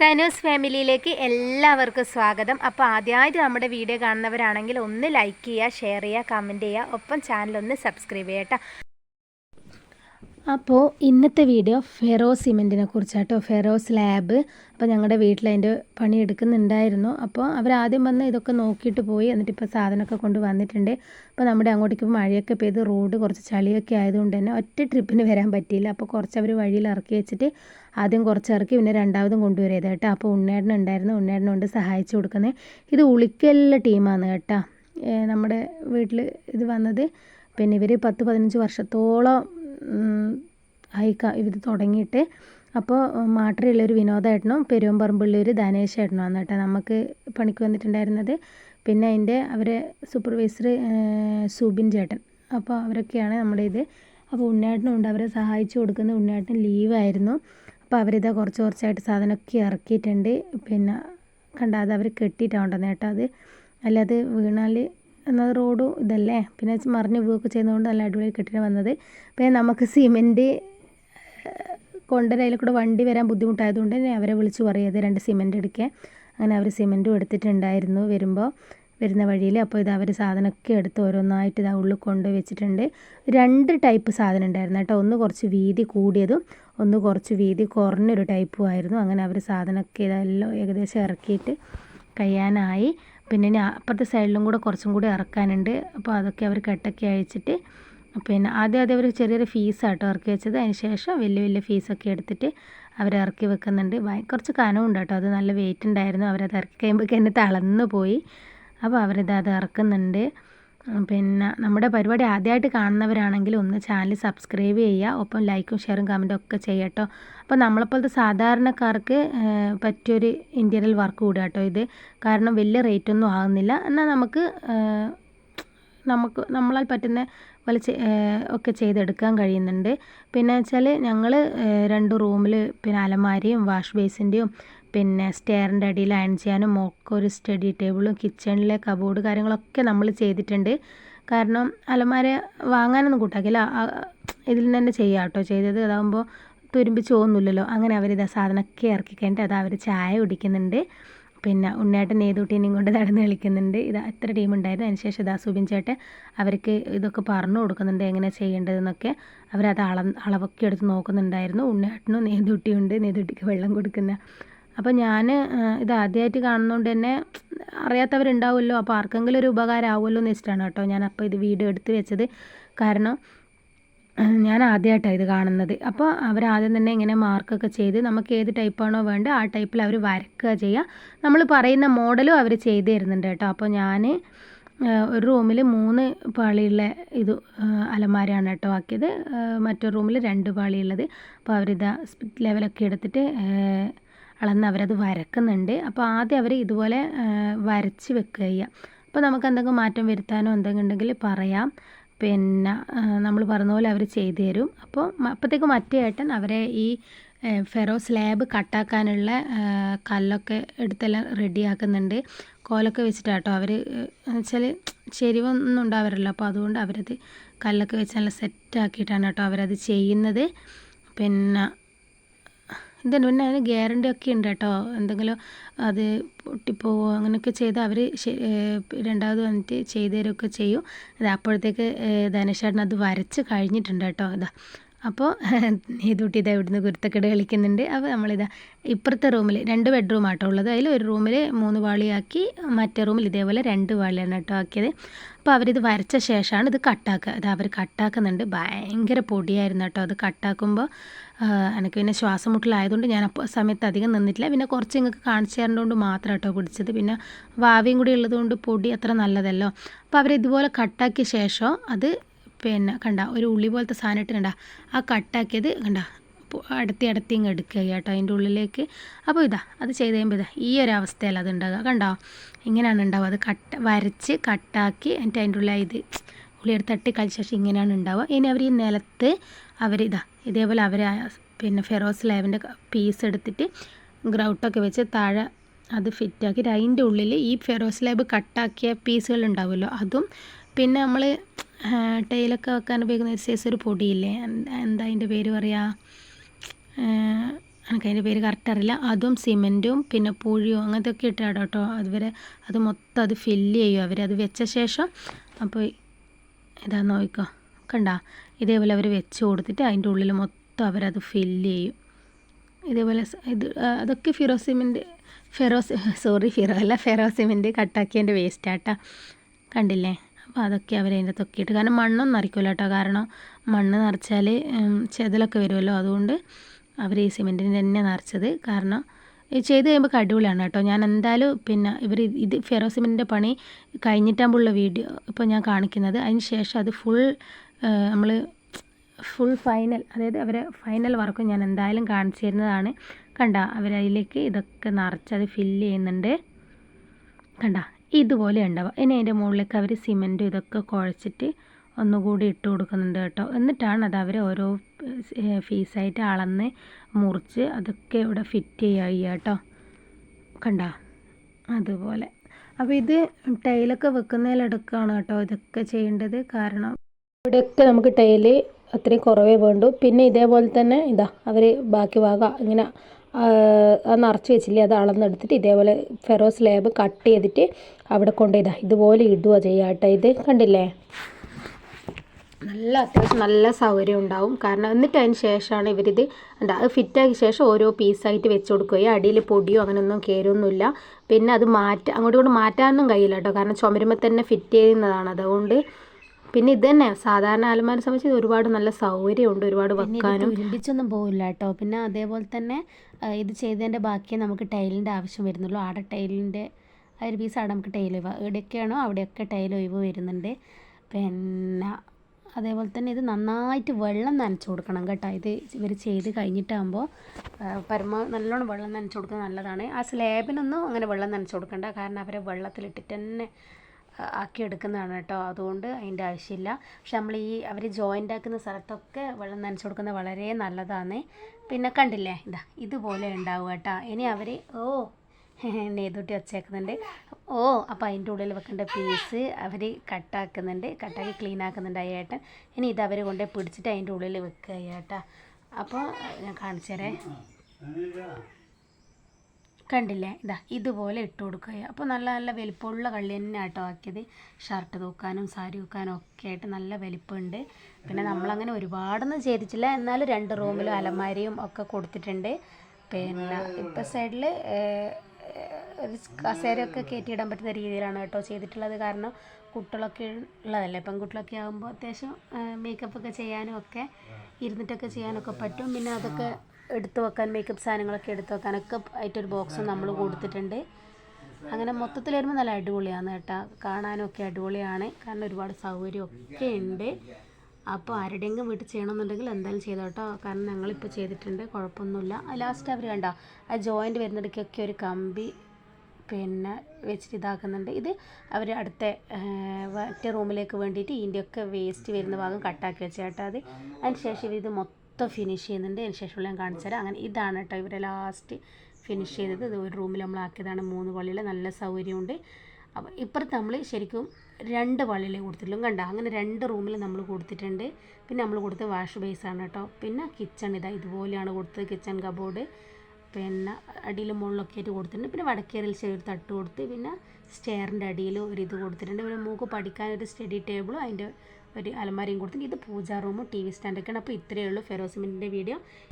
തനൂസ് ഫാമിലിയിലേക്ക് എല്ലാവർക്കും സ്വാഗതം. അപ്പോൾ ആദ്യമായിട്ട് നമ്മുടെ വീഡിയോ കാണുന്നവരാണെങ്കിൽ ഒന്ന് ലൈക്ക് ചെയ്യുക ഷെയർ ചെയ്യുക കമന്റ് ചെയ്യുക. ഒപ്പം ചാനൽ ഒന്ന് സബ്സ്ക്രൈബ് ചെയ്യട്ടോ അപ്പോൾ ഇന്നത്തെ വീഡിയോ ഫെറോ സിമെന്റിനെ കുറിച്ചാട്ടോ. Ferro slab. അപ്പോൾ ഞങ്ങളുടെ വീട്ടിൽ അതിന്റെ പണി എടുക്കുന്നുണ്ടായിരുന്നു. അപ്പോൾ അവർ ആദ്യം വന്ന് ഇതൊക്കെ നോക്കിയിട്ട് പോയി. എന്നിട്ട് ഇപ്പോൾ സാധനമൊക്കെ കൊണ്ട് വന്നിട്ടുണ്ട്. അപ്പോൾ നമ്മുടെ അങ്ങോട്ടേക്ക് മഴയൊക്കെ പെയ്ത് റോഡ് കുറച്ച് ചളിയൊക്കെ ആയതുകൊണ്ട് തന്നെ ഒറ്റ ട്രിപ്പിന് വരാൻ പറ്റിയില്ല. അപ്പോൾ കുറച്ച് അവർ വഴിയിൽ ഇറക്കി വെച്ചിട്ട് ആദ്യം കുറച്ച് ഇറക്കി പിന്നെ രണ്ടാമതും കൊണ്ടുവരേത് കേട്ടോ. അപ്പോൾ ഉണ്ണേടൻ ഉണ്ടായിരുന്നു. ഉണ്ണേടനെ കൊണ്ട് സഹായിച്ചു കൊടുക്കുന്നത് ഇത് ഉളിക്കല്ല ടീമാണ് കേട്ടോ. നമ്മുടെ വീട്ടിൽ ഇത് വന്നത്. പിന്നെ ഇവർ പത്ത് പതിനഞ്ച് വർഷത്തോളം ഹൈക്ക ഇത് തുടങ്ങിയിട്ട് അപ്പോൾ മാട്ടറിയുള്ളൊരു വിനോദേട്ടനും പെരുവമ്പറമ്പുള്ളൊരു ധനേഷ് ഏട്ടനുമാണ് കേട്ടോ നമുക്ക് പണിക്ക് വന്നിട്ടുണ്ടായിരുന്നത്. പിന്നെ അതിന്റെ അവരെ സൂപ്പർവൈസർ സുബിൻ ചേട്ടൻ. അപ്പോൾ അവരൊക്കെയാണ് നമ്മുടെ ഇത്. അപ്പോൾ ഉണ്ണേട്ടനും ഉണ്ട്. അവരെ സഹായിച്ചു കൊടുക്കുന്ന ഉണ്ണേട്ടൻ ലീവായിരുന്നു അപ്പോൾ അവരിതാ കുറച്ച് കുറച്ചായിട്ട് സാധനമൊക്കെ ഇറക്കിയിട്ടുണ്ട്. പിന്നെ കണ്ട അത് അവർ കെട്ടിയിട്ടാണ് കേട്ടോ അത്. അല്ലാതെ വീണാൽ എന്നാൽ റോഡും ഇതല്ലേ? പിന്നെ മറിഞ്ഞു പോവുകയൊക്കെ ചെയ്യുന്നതുകൊണ്ട് നല്ല അടിപൊളി കെട്ടിട്ട് വന്നത്. പിന്നെ നമുക്ക് സിമെന്റ് കൊണ്ടുവരാൻ കൂടെ വണ്ടി വരാൻ ബുദ്ധിമുട്ടായതുകൊണ്ട് തന്നെ അവരെ വിളിച്ചു പറയത് രണ്ട് സിമെന്റ് എടുക്കാൻ. അങ്ങനെ അവർ സിമെന്റും എടുത്തിട്ടുണ്ടായിരുന്നു വരുമ്പോൾ. വരുന്ന വഴിയിൽ അപ്പോൾ ഇത് അവർ സാധനമൊക്കെ എടുത്ത് ഓരോന്നായിട്ട് ഇതാ ഉള്ളിൽ കൊണ്ട് വെച്ചിട്ടുണ്ട്. രണ്ട് ടൈപ്പ് സാധനം ഉണ്ടായിരുന്നു കേട്ടോ. ഒന്ന് കുറച്ച് വീതി കൂടിയതും ഒന്ന് കുറച്ച് വീതി കുറഞ്ഞൊരു ടൈപ്പും ആയിരുന്നു. അങ്ങനെ അവർ സാധനമൊക്കെ ഇതെല്ലാം ഏകദേശം ഇറക്കിയിട്ട് കഴിയാനായി. പിന്നെ ഇനി അപ്പുറത്തെ സൈഡിലും കൂടെ കുറച്ചും കൂടി ഇറക്കാനുണ്ട്. അപ്പോൾ അതൊക്കെ അവർ കെട്ടൊക്കെ അയച്ചിട്ട് പിന്നെ ആദ്യം ആദ്യം അവർ ചെറിയൊരു ഫീസാട്ടോ ഇറക്കി വെച്ചത്. അതിന് ശേഷം വലിയ വലിയ ഫീസൊക്കെ എടുത്തിട്ട് അവർ ഇറക്കി വെക്കുന്നുണ്ട്. കുറച്ച് കനമുണ്ട് കേട്ടോ അത് നല്ല വെയിറ്റ് ഉണ്ടായിരുന്നു. അവരത് ഇറക്കി കഴിയുമ്പോഴേക്കും എന്നെ തളർന്നു പോയി. അപ്പോൾ അവരിത് അത് ഇറക്കുന്നുണ്ട്. പിന്നെ നമ്മുടെ പരിപാടി ആദ്യമായിട്ട് കാണുന്നവരാണെങ്കിൽ ഒന്ന് ചാനൽ സബ്സ്ക്രൈബ് ചെയ്യുക. ഒപ്പം ലൈക്കും ഷെയറും കമന്റും ഒക്കെ ചെയ്യട്ടോ അപ്പോൾ നമ്മളെപ്പോലത്തെ സാധാരണക്കാർക്ക് പറ്റിയൊരു ഇന്റീരിയൽ വർക്ക് കൂടിയാട്ടോ ഇത്. കാരണം വലിയ റേറ്റൊന്നും ആകുന്നില്ല എന്നാൽ നമുക്ക് നമുക്ക് നമ്മളാൽ പറ്റുന്ന പോലെ ഒക്കെ ചെയ്തെടുക്കാൻ കഴിയുന്നുണ്ട്. പിന്നെ വെച്ചാൽ ഞങ്ങൾ രണ്ട് റൂമിൽ പിന്നെ അലമാരിയും വാഷ് ബേസിന്റെയും പിന്നെ സ്റ്റെയറിന്റെ അടിയിൽ അയൺ ചെയ്യാനും ഒക്കെ ഒരു സ്റ്റഡി ടേബിളും കിച്ചണിലെ കബോർഡ് കാര്യങ്ങളൊക്കെ നമ്മൾ ചെയ്തിട്ടുണ്ട്. കാരണം അലമാര വാങ്ങാനൊന്നും കൂട്ടാക്കില്ല. ഇതിൽ നിന്ന് തന്നെ ചെയ്യാം കേട്ടോ ചെയ്തത്. അതാകുമ്പോൾ തുരുമ്പിച്ച് പോകുന്നില്ലല്ലോ അങ്ങനെ അവരിത് സാധനമൊക്കെ ഇറക്കി കഴിഞ്ഞിട്ട് അത് അവർ ചായ കുടിക്കുന്നുണ്ട്. പിന്നെ ഉണ്ണേട്ടൻ നേതൂട്ടീനെയും കൊണ്ട് നടന്ന് കളിക്കുന്നുണ്ട്. ഇത് അത്ര ടീം ഉണ്ടായിരുന്നു. അതിനുശേഷം ഇതാ സുബിൻ ചേട്ടൻ അവർക്ക് ഇതൊക്കെ പറഞ്ഞു കൊടുക്കുന്നുണ്ട്. എങ്ങനെ ചെയ്യേണ്ടതെന്നൊക്കെ. അവരത് അള അളവൊക്കെ എടുത്ത് നോക്കുന്നുണ്ടായിരുന്നു. ഉണ്ണേട്ടനും നേതൂട്ടിയുണ്ട് നേതുട്ടിക്ക് വെള്ളം കൊടുക്കുന്ന. അപ്പോൾ ഞാൻ ഇത് ആദ്യമായിട്ട് കാണുന്നതുകൊണ്ട് തന്നെ അറിയാത്തവരുണ്ടാവുമല്ലോ. അപ്പോൾ ആർക്കെങ്കിലും ഒരു ഉപകാരം ആവുമല്ലോ എന്ന് വെച്ചിട്ടാണ് കേട്ടോ ഞാൻ അപ്പോൾ ഇത് വീഡിയോ എടുത്ത് വെച്ചത്. കാരണം ഞാൻ ആദ്യമായിട്ടാണ് ഇത് കാണുന്നത്. അപ്പോൾ അവർ ആദ്യം തന്നെ ഇങ്ങനെ മാർക്കൊക്കെ ചെയ്ത് നമുക്ക് ഏത് ടൈപ്പാണോ വേണ്ടത് ആ ടൈപ്പിൽ അവർ വരക്കുക ചെയ്യുക നമ്മൾ പറയുന്ന മോഡലും അവർ ചെയ്ത് തരുന്നുണ്ട് കേട്ടോ. അപ്പോൾ ഞാൻ ഒരു റൂമിൽ മൂന്ന് പാളിയുള്ള ഇത് അലമാരയാണ് കേട്ടോ ആക്കിയത്. മറ്റൊരു റൂമിൽ രണ്ട് പാളിയുള്ളത്. അപ്പോൾ അവരിതാ ലെവലൊക്കെ എടുത്തിട്ട് അളന്ന് അവരത് വരക്കുന്നുണ്ട്. അപ്പോൾ ആദ്യം അവർ ഇതുപോലെ വരച്ച് വെക്കുക ചെയ്യുക അപ്പോൾ നമുക്ക് എന്തെങ്കിലും മാറ്റം വരുത്താനോ എന്തെങ്കിലും ഉണ്ടെങ്കിൽ പറയാം. പിന്നെ നമ്മൾ പറഞ്ഞ പോലെ അവർ ചെയ്തു തരും. അപ്പോൾ അപ്പോഴത്തേക്ക് മറ്റേ ഏട്ടൻ അവരെ ഈ ഫെറോ സ്ലാബ് കട്ടാക്കാനുള്ള കല്ലൊക്കെ എടുത്തെല്ലാം റെഡിയാക്കുന്നുണ്ട് കോലൊക്കെ വെച്ചിട്ടാട്ടോ അവർ വെച്ചാൽ ചെരിവൊന്നും ഉണ്ടാവാറില്ല അപ്പോൾ അതുകൊണ്ട് അവരത് കല്ലൊക്കെ വെച്ച് നല്ല സെറ്റാക്കിയിട്ടാണ് കേട്ടോ അവരത് ചെയ്യുന്നത്. പിന്നെ ഇതുണ്ട് പിന്നെ അതിന് ഗ്യാരണ്ടി ഒക്കെ ഉണ്ട് കേട്ടോ. എന്തെങ്കിലും അത് പൊട്ടിപ്പോവോ അങ്ങനെയൊക്കെ ചെയ്ത് അവർ രണ്ടാമത് വന്നിട്ട് ചെയ്തു തരുമൊക്കെ ചെയ്യും. അത് അപ്പോഴത്തേക്ക് ധനേഷേട്ടൻ അത് വരച്ച് കഴിഞ്ഞിട്ടുണ്ട് കേട്ടോ. ഇതാ അപ്പോൾ നീതൂട്ടി ഇതാ ഇവിടുന്ന് കുരുത്തക്കെട് കളിക്കുന്നുണ്ട്. അപ്പോൾ നമ്മളിതാ ഇപ്പുറത്തെ റൂമിൽ രണ്ട് ബെഡ്റൂം ആട്ടോ ഉള്ളത്. അതിൽ ഒരു റൂമിൽ മൂന്ന് വാളിയാക്കി മറ്റേ റൂമിൽ ഇതേപോലെ രണ്ട് വാളിയാണ് കേട്ടോ ആക്കിയത്. അപ്പോൾ അവരിത് വരച്ച ശേഷമാണ് ഇത് കട്ടാക്കുക. അത് അവർ കട്ടാക്കുന്നുണ്ട്. ഭയങ്കര പൊടിയായിരുന്നു കേട്ടോ അത് കട്ടാക്കുമ്പോൾ എനിക്ക് പിന്നെ ശ്വാസം മുട്ടലായതുകൊണ്ട് ഞാൻ അപ്പോൾ സമയത്ത് അധികം നിന്നിട്ടില്ല. പിന്നെ കുറച്ച് നിങ്ങൾക്ക് കാണിച്ചു തരേണ്ടതുകൊണ്ട് മാത്രം കേട്ടോ കുടിച്ചത്. പിന്നെ വാവിയും കൂടി ഉള്ളതുകൊണ്ട് പൊടി അത്ര നല്ലതല്ലോ. അപ്പോൾ അവരിതുപോലെ കട്ടാക്കിയ ശേഷം അത് പിന്നെ കണ്ട ഒരു ഉള്ളി പോലത്തെ സാധനം ഇട്ട് കണ്ട ആ കട്ടാക്കിയത് കണ്ട അടുത്തി അടുത്തി ഇങ്ങ് എടുക്കുക കേട്ടോ അതിന്റെ ഉള്ളിലേക്ക്. അപ്പോൾ ഇതാ അത് ചെയ്ത് കഴിയുമ്പോൾ ഇതാ ഈ ഒരു അവസ്ഥയല്ല അത് ഉണ്ടാകുക കണ്ടോ? ഇങ്ങനെയാണ് ഉണ്ടാവുക. അത് കട്ട വരച്ച് കട്ടാക്കി എന്നിട്ട് അതിന്റെ ഉള്ളിൽ ഇത് ഉള്ളിയെടുത്ത് തട്ടി കളിച്ച ശേഷം ഇങ്ങനെയാണ് ഉണ്ടാവുക. ഇനി അവർ ഈ നിലത്ത് അവർ ഇതാ ഇതേപോലെ അവർ പിന്നെ ഫെറോസ് ലാബിന്റെ പീസ് എടുത്തിട്ട് ഗ്രൗട്ടൊക്കെ വെച്ച് താഴെ അത് ഫിറ്റാക്കി അതിന്റെ ഉള്ളിൽ ഈ ഫെറോസ് ലാബ് കട്ടാക്കിയ പീസുകൾ ഉണ്ടാവുമല്ലോ. അതും പിന്നെ നമ്മൾ ടൈലൊക്കെ വെക്കാൻ ഉപയോഗിക്കുന്ന ഒരു സൈസ് ഒരു പൊടിയില്ലേ? എന്താ അതിന്റെ പേര് പറയുക എനിക്ക് അതിന്റെ പേര് കറക്റ്റ് അറിയില്ല. അതും സിമെന്റും പിന്നെ പുഴിയും അങ്ങനത്തെ ഒക്കെ ഇട്ടാ കേട്ടോ അതുവരെ അത് മൊത്തം അത് ഫില്ല് ചെയ്യും. അവർ അത് വെച്ച ശേഷം അപ്പോൾ ഇതാ നോക്കിക്കോ. കണ്ട? ഇതേപോലെ അവർ വെച്ച് കൊടുത്തിട്ട് അതിന്റെ ഉള്ളിൽ മൊത്തം അവരത് ഫില്ല് ചെയ്യും. ഇതേപോലെ ഇത് അതൊക്കെ ഫിറോസിമിന്റെ ഫെറോസ് സോറി ഫിറോ അല്ല ഫെറോസിമിന്റെ കട്ടാക്കിയതിന്റെ വേസ്റ്റ് ആട്ടാ കണ്ടില്ലേ? അപ്പോൾ അതൊക്കെ അവർ അതിന്റെ തൊക്കിയിട്ട്. കാരണം മണ്ണൊന്നും നിറയ്ക്കില്ല കേട്ടോ. കാരണം മണ്ണ് നിറച്ചാൽ ചെതലൊക്കെ വരുമല്ലോ. അതുകൊണ്ട് അവർ ഈ സിമെന്റിന് തന്നെ നിറച്ചത്. കാരണം ചെയ്ത് കഴിയുമ്പോൾ അടിപൊളിയാണ് കേട്ടോ. ഞാൻ എന്തായാലും പിന്നെ ഇവർ ഇത് ഫെറോ സിമെന്റിന്റെ പണി കഴിഞ്ഞിട്ടാകുമ്പോഴുള്ള വീഡിയോ ഇപ്പോൾ ഞാൻ കാണിക്കുന്നത്. അതിന് ശേഷം അത് ഫുൾ നമ്മൾ ഫുൾ ഫൈനൽ അതായത് അവരെ ഫൈനൽ വർക്ക് ഞാൻ എന്തായാലും കാണിച്ചു തരുന്നതാണ്. കണ്ട അവരതിലേക്ക് ഇതൊക്കെ നിറച്ച് അത് ഫില്ല് ചെയ്യുന്നുണ്ട്. കണ്ട ഇതുപോലെ ഉണ്ടാവുക ഇനി അതിന്റെ മുകളിലേക്ക് അവർ സിമന്റും ഇതൊക്കെ കുഴച്ചിട്ട് ഒന്നുകൂടി ഇട്ട് കൊടുക്കുന്നുണ്ട് കേട്ടോ. എന്നിട്ടാണ് അത് അവർ ഓരോ ഫീസായിട്ട് അളന്ന് മുറിച്ച് അതൊക്കെ ഇവിടെ ഫിറ്റ് ചെയ്യുക കേട്ടോ. കണ്ട? അതുപോലെ. അപ്പോൾ ഇത് ടൈലൊക്കെ വെക്കുന്നതിലെടുക്കാണ് കേട്ടോ ഇതൊക്കെ ചെയ്യേണ്ടത്. കാരണം ഇവിടെയൊക്കെ നമുക്ക് ടൈൽ അത്രയും കുറവേ വേണ്ടു. പിന്നെ ഇതേപോലെ തന്നെ ഇതാ അവർ ബാക്കി ഭാഗം ഇങ്ങനെ നിറച്ച് വെച്ചില്ലേ അത് അളന്നെടുത്തിട്ട് ഇതേപോലെ ഫെറോ സ്ലാബ് കട്ട് ചെയ്തിട്ട് അവിടെ കൊണ്ടുപോയതാണ് ഇതുപോലെ ഇടുക ചെയ്യാട്ടെ ഇത്. കണ്ടില്ലേ? നല്ല അത്യാവശ്യം നല്ല സൗകര്യം ഉണ്ടാവും. കാരണം എന്നിട്ട് അതിന് ശേഷമാണ് ഇവരിത് എന്താ അത് ഫിറ്റാക്കിയ ശേഷം ഓരോ പീസായിട്ട് വെച്ച് കൊടുക്കുകയും അടിയിൽ പൊടിയോ അങ്ങനെയൊന്നും കയറൊന്നുമില്ല പിന്നെ അത് മാറ്റ അങ്ങോട്ടും ഇങ്ങോട്ടും മാറ്റാനൊന്നും കഴിയില്ല കേട്ടോ കാരണം ചുമരുമ്പോൾ തന്നെ ഫിറ്റ് ചെയ്യുന്നതാണ്. അതുകൊണ്ട് പിന്നെ ഇത് തന്നെ സാധാരണ ആലമാരെ സംബന്ധിച്ച് ഒരുപാട് നല്ല സൗകര്യമുണ്ട് ഒരുപാട് വെക്കാനും. ഒരുമിച്ചൊന്നും പോകില്ല കേട്ടോ. പിന്നെ അതേപോലെ തന്നെ ഇത് ചെയ്തതിന്റെ ബാക്കിയേ നമുക്ക് ടൈലിന്റെ ആവശ്യം വരുന്നുള്ളൂ. ആടെ ടൈലിന്റെ ആ ഒരു പീസ് ആടെ നമുക്ക് ടൈൽ ഒഴിവ് എവിടെയൊക്കെയാണോ അവിടെയൊക്കെ ടൈൽ ഒഴിവ് വരുന്നുണ്ട്. പിന്നെ അതേപോലെ തന്നെ ഇത് നന്നായിട്ട് വെള്ളം നനച്ചു കൊടുക്കണം കേട്ടോ. ഇത് ഇവർ ചെയ്ത് കഴിഞ്ഞിട്ടാകുമ്പോൾ പരമാവധി നല്ലോണം വെള്ളം നനച്ചു കൊടുക്കുന്നത് നല്ലതാണ്. ആ സ്ലാബിനൊന്നും അങ്ങനെ വെള്ളം നനച്ചു കൊടുക്കണ്ട. കാരണം അവരെ വെള്ളത്തിലിട്ടിട്ട് തന്നെ ആക്കിയെടുക്കുന്നതാണ് കേട്ടോ. അതുകൊണ്ട് അതിന്റെ ആവശ്യമില്ല. പക്ഷെ നമ്മൾ ഈ അവർ ജോയിന്റ് ആക്കുന്ന സ്ഥലത്തൊക്കെ വെള്ളം നനച്ച് കൊടുക്കുന്നത് വളരെ നല്ലതാണ് പിന്നെ കണ്ടില്ലേ? ഇതാ ഇതുപോലെ ഉണ്ടാവുക കേട്ടോ. ഇനി അവർ ഓ നെയ്തുട്ടി വച്ചേക്കുന്നുണ്ട്. ഓ അപ്പോൾ അതിന്റെ ഉള്ളിൽ വെക്കേണ്ട പീസ് അവർ കട്ടാക്കുന്നുണ്ട്. കട്ടാക്കി ക്ലീൻ ആക്കുന്നുണ്ട് ആ ഏട്ടൻ. ഇനി ഇത് അവർ കൊണ്ട് പിടിച്ചിട്ട് അതിന്റെ ഉള്ളിൽ വെക്കുക ഏട്ടാ അപ്പോൾ ഞാൻ കാണിച്ചു തരേ കണ്ടില്ലേ? ഇതാ ഇതുപോലെ ഇട്ട് കൊടുക്കുക അപ്പോൾ നല്ല നല്ല വലിപ്പമുള്ള കള്ളി തന്നെ ആട്ടോ ആക്കിയത്. ഷർട്ട് തൂക്കാനും സാരി തൂക്കാനും ഒക്കെ ആയിട്ട് നല്ല വലിപ്പമുണ്ട്. പിന്നെ നമ്മളങ്ങനെ ഒരുപാടൊന്നും ചെയ്തിട്ടില്ല. എന്നാലും രണ്ട് റൂമിലും അലമാരിയും ഒക്കെ കൊടുത്തിട്ടുണ്ട്. പിന്നെ ഇപ്പം സൈഡിൽ ഒരു കസേരയൊക്കെ കയറ്റിയിടാൻ പറ്റുന്ന രീതിയിലാണ് കേട്ടോ ചെയ്തിട്ടുള്ളത്. കാരണം കുട്ടികളൊക്കെ ഉള്ളതല്ലേ? പെൺകുട്ടികളൊക്കെ ആകുമ്പോൾ അത്യാവശ്യം മേക്കപ്പൊക്കെ ചെയ്യാനും ഒക്കെ ഇരുന്നിട്ടൊക്കെ ചെയ്യാനൊക്കെ പറ്റും. പിന്നെ അതൊക്കെ എടുത്തു വെക്കാൻ മേക്കപ്പ് സാധനങ്ങളൊക്കെ എടുത്തു വെക്കാനൊക്കെ ആയിട്ടൊരു ബോക്സ് നമ്മൾ കൊടുത്തിട്ടുണ്ട്. അങ്ങനെ മൊത്തത്തിൽ വരുമ്പോൾ നല്ല അടിപൊളിയാണ് കേട്ടോ. കാണാനൊക്കെ അടിപൊളിയാണ്. കാരണം ഒരുപാട് സൗകര്യമൊക്കെ ഉണ്ട്. അപ്പോൾ ആരുടെയെങ്കിലും വീട്ടിൽ ചെയ്യണമെന്നുണ്ടെങ്കിൽ എന്തായാലും ചെയ്തോ കേട്ടോ. കാരണം ഞങ്ങളിപ്പോൾ ചെയ്തിട്ടുണ്ട്. കുഴപ്പമൊന്നുമില്ല. ലാസ്റ്റ് അവർ കണ്ടോ? ആ ജോയിന്റ് വരുന്നിടയ്ക്കൊക്കെ ഒരു കമ്പി പിന്നെ വെച്ചിട്ട് ഇതാക്കുന്നുണ്ട്. ഇത് അവർ അടുത്ത മറ്റേ റൂമിലേക്ക് വേണ്ടിയിട്ട് ഇതിന്റെയൊക്കെ വേസ്റ്റ് വരുന്ന ഭാഗം കട്ടാക്കി വെച്ചേട്ടാ അത്. അതിന് ശേഷം ഇത് മൊത്തം ഫിനിഷ് ചെയ്യുന്നുണ്ട് അതിന് ശേഷമുള്ള ഞാൻ കാണിച്ചു തരാം. അങ്ങനെ ഇതാണ് കേട്ടോ ഇവരെ ലാസ്റ്റ് ഫിനിഷ് ചെയ്തത്. ഇത് ഒരു റൂമിൽ നമ്മൾ ആക്കിയതാണ്. മൂന്ന് പള്ളിയിൽ നല്ല സൗകര്യമുണ്ട്. അപ്പോൾ ഇപ്പുറത്ത് നമ്മൾ ശരിക്കും രണ്ട് പള്ളിയിലേ കൊടുത്തിട്ടുള്ളൂ കണ്ട? അങ്ങനെ രണ്ട് റൂമിൽ നമ്മൾ കൊടുത്തിട്ടുണ്ട്. പിന്നെ നമ്മൾ കൊടുത്ത വാഷ് ബേസ് ആണ് കേട്ടോ പിന്നെ കിച്ചൺ ഇതാ ഇതുപോലെയാണ് കൊടുത്തത്. കിച്ചൺ കബോർഡ് പിന്നെ അടിയിൽ മുകളിലൊക്കെ ആയിട്ട് കൊടുത്തിട്ടുണ്ട്. പിന്നെ വടക്കേറിൽ ചെറിയൊരു തട്ട് കൊടുത്ത്. പിന്നെ സ്റ്റെയറിന്റെ അടിയിൽ ഒരു ഇത് കൊടുത്തിട്ടുണ്ട്. പിന്നെ മൂക്ക് പഠിക്കാൻ ഒരു സ്റ്റഡി ടേബിളും അതിന്റെ ഒരു അലമാരയും കൊടുത്തിട്ടുണ്ട്. ഇത് പൂജാ റൂമും ടി വി സ്റ്റാൻഡൊക്കെയാണ്. അപ്പോൾ ഇത്രയേ ഉള്ളൂ ഫെറോസിമിന്റെ വീഡിയോ.